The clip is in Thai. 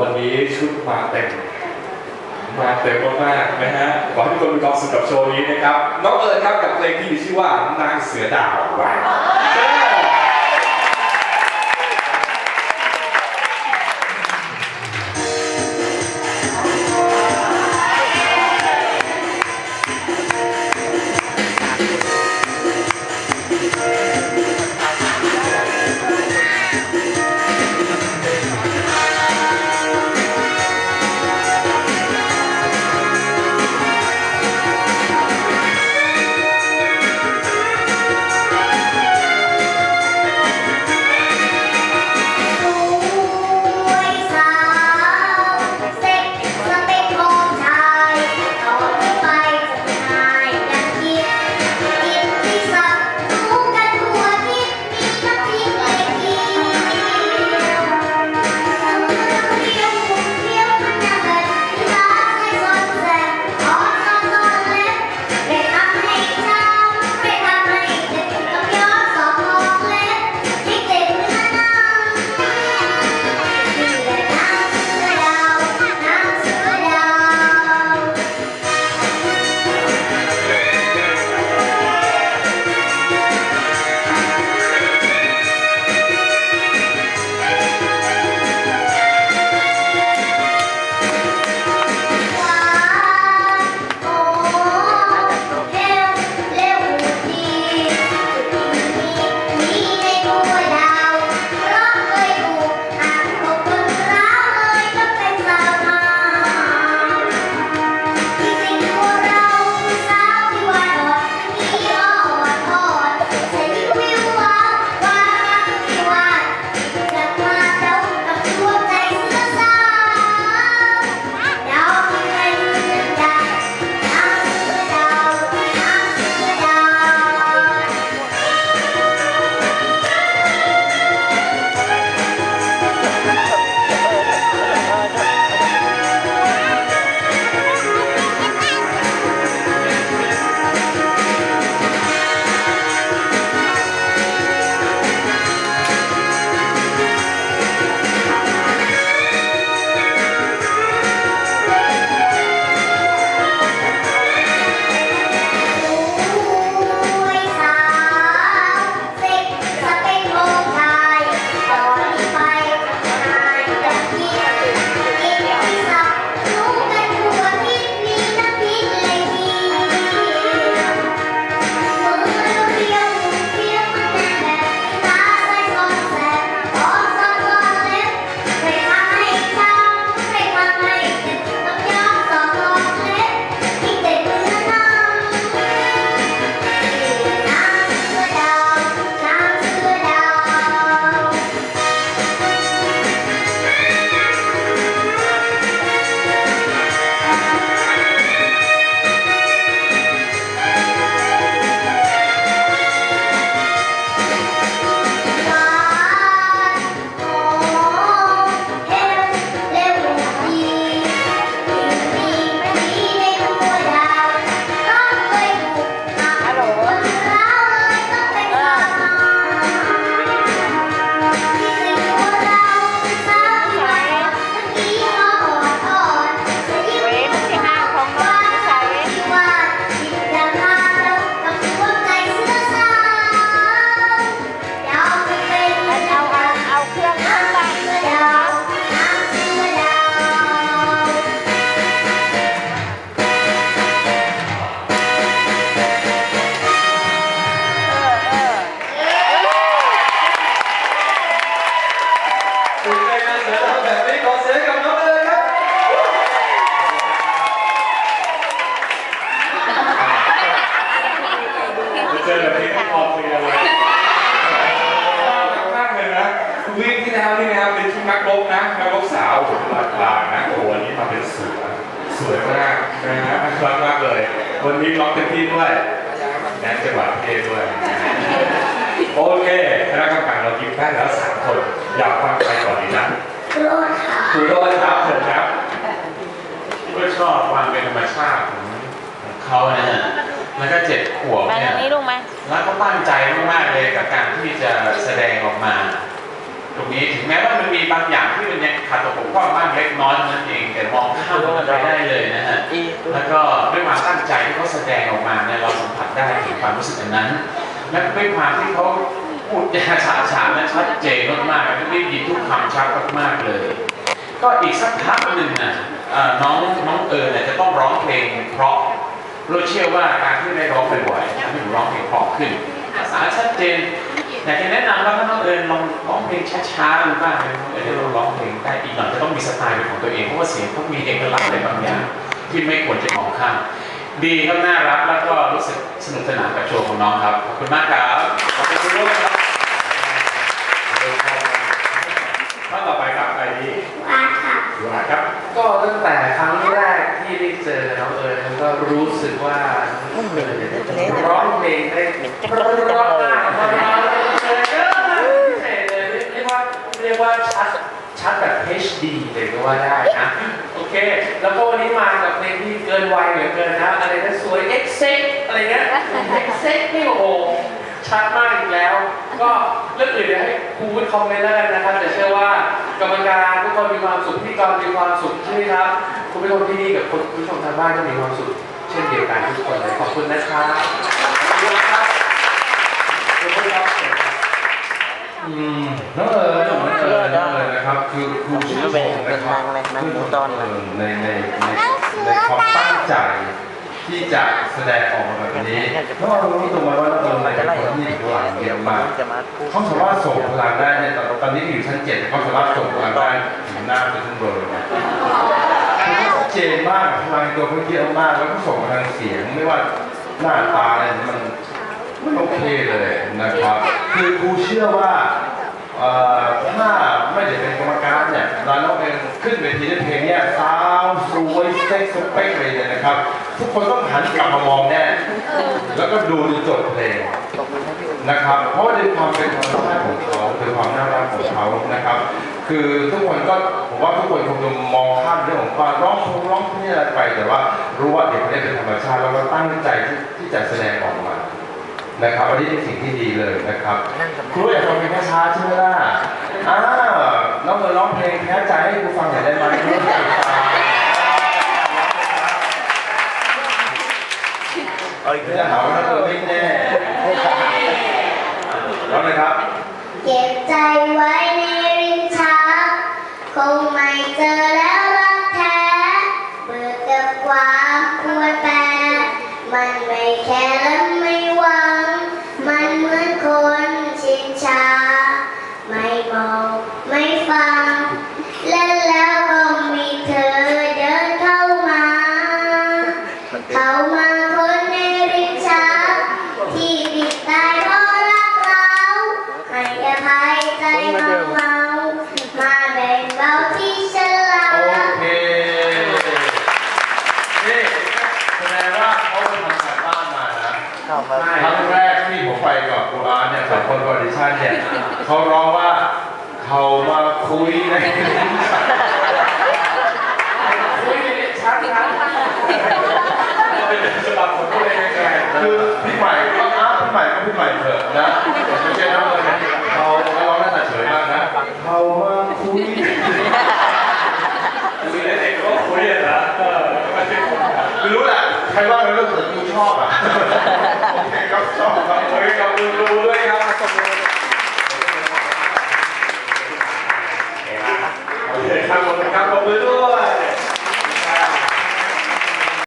วันนี้ชุดมาเต็ม มาเต็มมากๆนะฮะขอให้ทุกคนมีความสุขกับโชว์นี้นะครับ น้องเอิญครับกับเพลงที่มีชื่อว่านางเสือดาวว้าว เต้นนะเสือแบบนี้ขอเสียงกับน้องเอิญครับเจอแบบนี้ออกเรียนเลยมากเลยนะวีคที่แล้วนี่นะครับเป็นชุดนักรบนะนักรบสาวผมลายพรางนะโอ้โหอันนี้มาเป็นเสือสวยมากนะฮะรักมากเลย วันนี้ร้องเต็มที่ด้วยแดนจังหวะเท่ด้วย โอเคคณะกรรมการเรากินได้งแล้วสามคน อยากฟังใครก่อนดีนะโรดค่ะคุณโรจน์ครับเชิญครับก็ชอบความเป็นธรรมชาติของของเขานะฮะแล้วก็เจ็ดขวบมาเนี่ทายงนี้ลุงไหมแล้วก็ตั้งใจมากๆเลยกับการที่จะแสดงออกมา ตรงนี้ถึงแม้ว่ามันมีบางอย่างที่มันยังขาดตกบกพร่องบ้างเล็กน้อยเท่านั้นเอง แต่มองข้ามมันไปได้เลยนะฮะแล้วก็ด้วยความตั้งใจที่เขาแสดงออกมาเนี่ยเราสัมผัสได้ถึงความรู้สึกอันนั้น และด้วยความที่เขา พูดยาฉาฉานและชัดเจนมากๆได้ยินทุกคำชัดมากๆเลย ก็อีกสักพักหนึ่งนะเอ่อน้องน้องเอิญเนี่ยจะต้องร้องเพลงเพราะเราเชื่อว่าการที่ได้ร้องบ่อยๆทำให้หนูร้องเพลงเพราะขึ้นภาษาชัดเจนอยากจะแนะนำว่าถ้าน้องเอิญลองร้องเพลงช้าๆดูบ้างเลยน้องเอิญจะร้องเพลงได้อีกหน่อยจะต้องมีสไตล์เป็นของตัวเองเพราะว่าเสียงเขามีเอกลักษณ์อะไรบางอย่างที่ไม่ควรจะมองข้ามดีครับน่ารักแล้วก็รู้สึกสนุกสนานกับโชว์ของน้องครับขอบคุณมากครับขอบคุณด้วยครับท่านต่อไปครับใครดี ว่าค่ะ วาครับ ก็ตั้งแต่ครั้งแรกที่ได้เจอน้องเอิญมันก็รู้ สึกว่าเอิญเนี่ยร้องเพลงได้เพราะมากเพราะมากเลยเยอะมากเศษเลยเรียกว่าเรียกว่าชัดชัดแบบ HD เลยก็ว่าได้นะ โอเค แล้วก็วันนี้มากับเพลงที่เกินวัยเหลือเกินนะ อะไรนะสวย X เซ็กอะไรเงี้ย X เซ็กนี่โอ้โหชัดมากอีกแล้ว ก็เรื่องอื่นเดี๋ยวให้ครูวุฒิคอมเมนต์แล้วกันนะครับแต่เชื่อว่ากรรมการทุกคนมีความสุขพิธีกรมีความสุขใช่ไหมครับ คุณผู้ชมที่นี่กับคุณผู้ชมทางบ้านก็มีความสุข ช่นเดียวกันทุกคนเลยขอบคุณนะครับขอบคุณครับขอบคุณครับอืมน้องเอิญน้องเอิญน้องเอิญนะครับ คือครูชื่นชมนะครับชื่นชมน้องเอิญในในในในความตั้งใจที่จะแสดงออกมาแบบนี้น้องเอิญรู้ตัวไหมว่าน้องเอิญเป็นคนที่มีพลังเยอะมากจะมาเขาสามารถส่งพลังได้เนี่ยตอนนี้อยู่ชั้นเจ็ดเขาสามารถส่งพลังได้ถึงหน้าเป็นชั้นบน เจนมากพลังตัวเขาเยอะมากแล้วก็ส่งพลังเสียงไม่ว่าหน้าตาอะไรมันมันโอเคเลยนะครับ คือครูเชื่อว่าถ้าไม่ได้เป็นกรรมการเนี่ยเราต้องเป็นขึ้นเวทีในเพลงเนี้ยสาวสวยเซ็กสเปคเลยเนี่ยนะครับ ทุกคนต้องหันกลับมามองแน่ แล้วก็ดูจนจบเพลงนะครับ เพราะด้วยความเป็นธรรมชาติของเขาด้วยความน่ารักของเขานะครับ คือทุกคนก็ผมว่าทุกคนคงจะมองข้ามเรื่องของการร้องเพลงร้องเพลงอะไรไป แต่ว่ารู้ว่าเด็กคนนี้เป็นธรรมชาติแล้วก็ตั้งใจที่ที่จะแสดงออกมานะครับอันนี้เป็นสิ่งที่ดีเลยนะครับนั่งกับครูอยากฟังเพลงช้าๆใช่ไหมล่ะอ้าวน้องเอิญร้องเพลงแพ้ใจให้ครูฟังหน่อยได้ไหมครูอยากฟังเอาอีกเดี๋ยวแล้จะวหาว่าน้องเอิญไม่แน่ร้องเลยครับ คนออดิชั่นเนี่ยเขาร้องว่าเขามาคุยในคุยชัดครับฉบับผมก็เลยคือพี่ใหม่ก็อ้าวพี่ใหม่ก็พี่ใหม่เถอะนะไม่ใช่น้องเลยเขาเขาร้องหน้าตาเฉยมากนะเขามาคุยคุยเด็กก็คุยนะเออไม่รู้แหละใครว่าเราเรื่องส่วนตัวชอบอะโอเคครับชอบครับคุยกับคุณครูด้วยครับ Tá got a